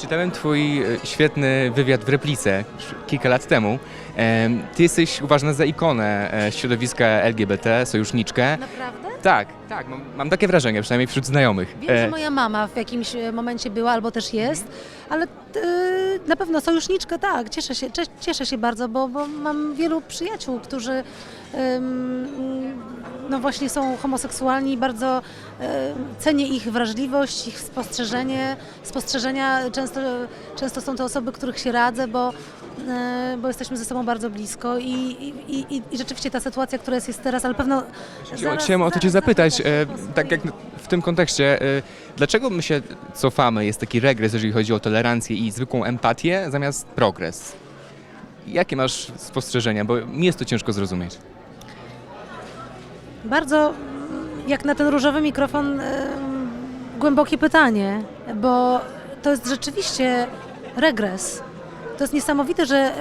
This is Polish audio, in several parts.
Czytałem twój e, świetny wywiad w Replice kilka lat temu. Em, Ty jesteś uważana za ikonę e, środowiska LGBT, sojuszniczkę. Naprawdę? Tak, tak, mam, mam takie wrażenie, przynajmniej wśród znajomych. Wiem, E, że moja mama w jakimś e, momencie była albo też jest, ale e, na pewno sojuszniczkę tak, cieszę się, cie- cieszę się bardzo, bo, bo mam wielu przyjaciół, którzy no właśnie są homoseksualni i bardzo e, cenię ich wrażliwość, ich spostrzeżenie, spostrzeżenia. Często, często są to osoby, których się radzę, bo, e, bo jesteśmy ze sobą bardzo blisko i, i, i, i rzeczywiście ta sytuacja, która jest, jest teraz, ale pewno Chciałem, chciałem o to Cię zapytać, e, tak jak w tym kontekście, e, dlaczego my się cofamy, jest taki regres, jeżeli chodzi o tolerancję i zwykłą empatię, zamiast progres? Jakie masz spostrzeżenia, bo mi jest to ciężko zrozumieć. Bardzo jak na ten różowy mikrofon em, głębokie pytanie, bo to jest rzeczywiście regres. To jest niesamowite, że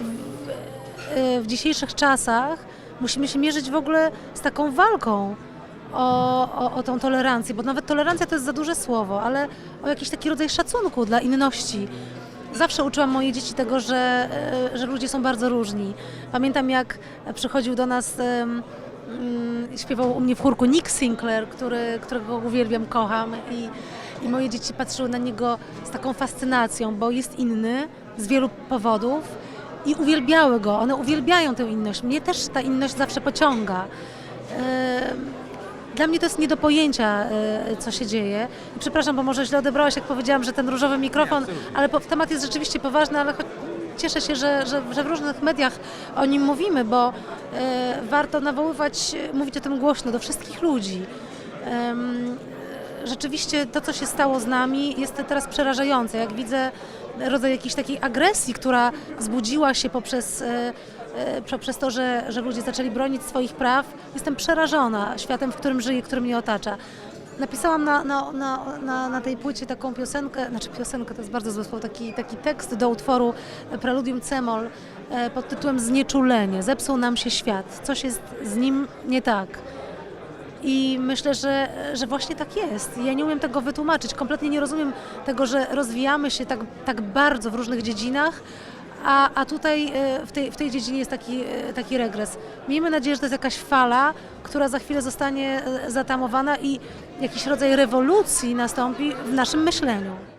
w- e, w dzisiejszych czasach musimy się mierzyć w ogóle z taką walką o, o, o tą tolerancję, bo nawet tolerancja to jest za duże słowo, ale o jakiś taki rodzaj szacunku dla inności. Zawsze uczyłam moje dzieci tego, że, e, że ludzie są bardzo różni. Pamiętam, jak przychodził do nas, mm, śpiewał u mnie w chórku Nick Sinclair, który, którego uwielbiam, kocham i, i moje dzieci patrzyły na niego z taką fascynacją, bo jest inny z wielu powodów i uwielbiały go. One uwielbiają tę inność. Mnie też ta inność zawsze pociąga. Dla mnie to jest nie do pojęcia, e, co się dzieje. I Przepraszam, bo może źle odebrałaś, jak powiedziałam, że ten różowy mikrofon, ale po, temat jest rzeczywiście poważny, ale choć cieszę się, że, że, że w różnych mediach o nim mówimy, bo e, warto nawoływać, mówić o tym głośno do wszystkich ludzi. Rzeczywiście to, co się stało z nami, jest teraz przerażające. Jak widzę rodzaj jakiejś takiej agresji, która zbudziła się poprzez, e, e, poprzez to, że, że ludzie zaczęli bronić swoich praw, jestem przerażona światem, w którym żyję, który mnie otacza. Napisałam na, na, na, na, na tej płycie taką piosenkę, znaczy piosenkę to jest bardzo złe słowo, taki, taki tekst do utworu Preludium Cemol e, pod tytułem Znieczulenie. Zepsuł nam się świat. Coś jest z nim nie tak. I myślę, że, że właśnie tak jest. Ja nie umiem tego wytłumaczyć. Kompletnie nie rozumiem tego, że rozwijamy się tak, tak bardzo w różnych dziedzinach, a, a tutaj e, w tej, w tej dziedzinie jest taki, e, taki regres. Miejmy nadzieję, że to jest jakaś fala, która za chwilę zostanie e, zatamowana i jakiś rodzaj rewolucji nastąpi w naszym myśleniu.